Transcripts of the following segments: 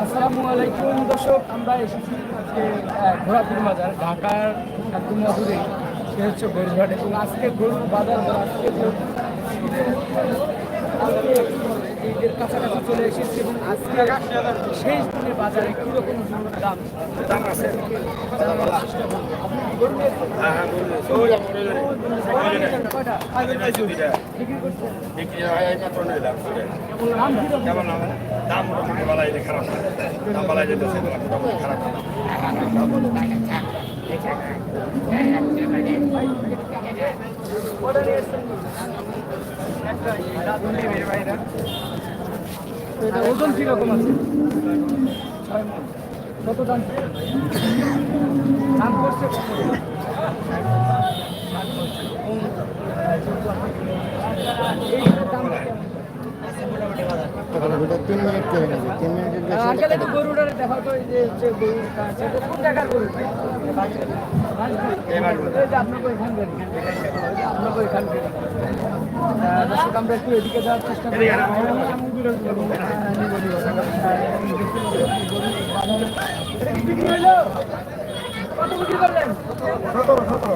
আসসালামু আলাইকুম দর্শক আমরা এসেছি আজকে ঘোড়াপুর বাজার ঢাকার একদম মধুরে সে হচ্ছে গরুঘাট এবং আজকে গরুর বাজার আজকে ঈদের কাছাকাছি চলে এসেছি এবং আজকে শেষ দিনে বাজারে কীরকম দাম দাম? আছে জানার এটা ওজন কীরকম আছে। কত দাম দাম করছে এইটার দাম কেমন? তিন মিনিট করে নেবে তিন মিনিটের বেশি হলে তো গরুটার দেখা তো এই যে হচ্ছে গরুর কাজ কোন জায়গার গরু ভাই? এই যে আপনাকে এখানকার আপনাকে দর্শক আমরা একটু এদিকে যাওয়ার চেষ্টা করি? কত বিক্রি করলেন?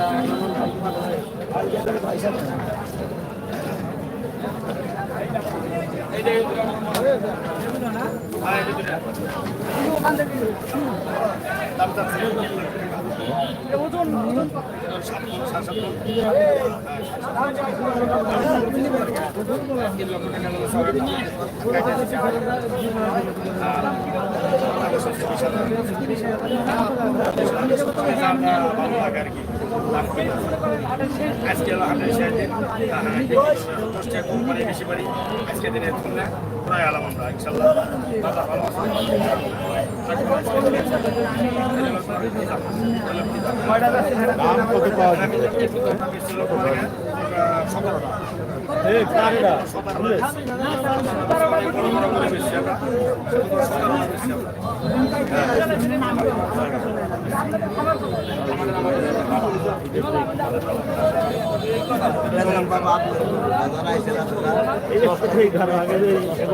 গরু, এই সাইড, এই সাইড, আজকে হাটের শেষ দিন। দশটা কম পারি বেশি পারি আজকে দিনে তুলনা প্রায় আলাম আমরা ইনশাল্লাহ। ভালো সতেরোটা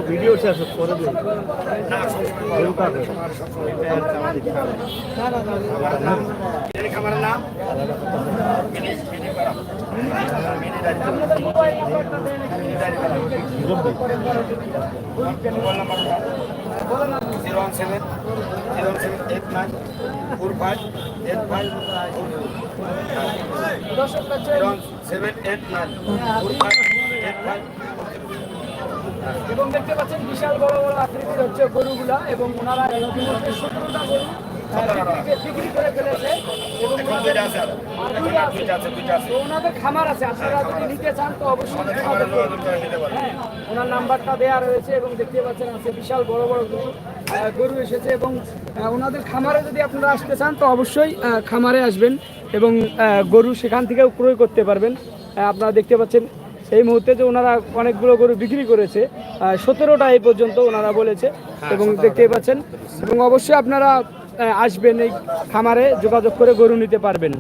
ভিডিও শেষ করে দিন খাবারের নাম zero one seven zero one seven eight nine four five eight five এবং দেখতে পাচ্ছেন বিশাল বড় বড় আকৃতির হচ্ছে গরুগুলা এবং ওনারা শত্রুতা গরু বিক্রি- বিক্রি করে ফেলেছে ওনাদের খামার আছে আপনারা যদি নিতে চান তো অবশ্যই হ্যাঁ, ওনার নাম্বারটা দেওয়া রয়েছে এবং দেখতে পাচ্ছেন আছে বিশাল বড় বড় গরু গরু এসেছে এবং ওনাদের খামারে যদি আপনারা আসতে চান তো অবশ্যই খামারে আসবেন এবং গরু সেখান থেকেও ক্রয় করতে পারবেন। আপনারা দেখতে পাচ্ছেন এই মুহূর্তে যে ওনারা অনেকগুলো গরু বিক্রি করেছে সতেরোটা এই পর্যন্ত ওনারা বলেছে এবং দেখতেই পাচ্ছেন এবং অবশ্যই আপনারা আসবেন এই খামারে যোগাযোগ করে গরু নিতে পারবেন।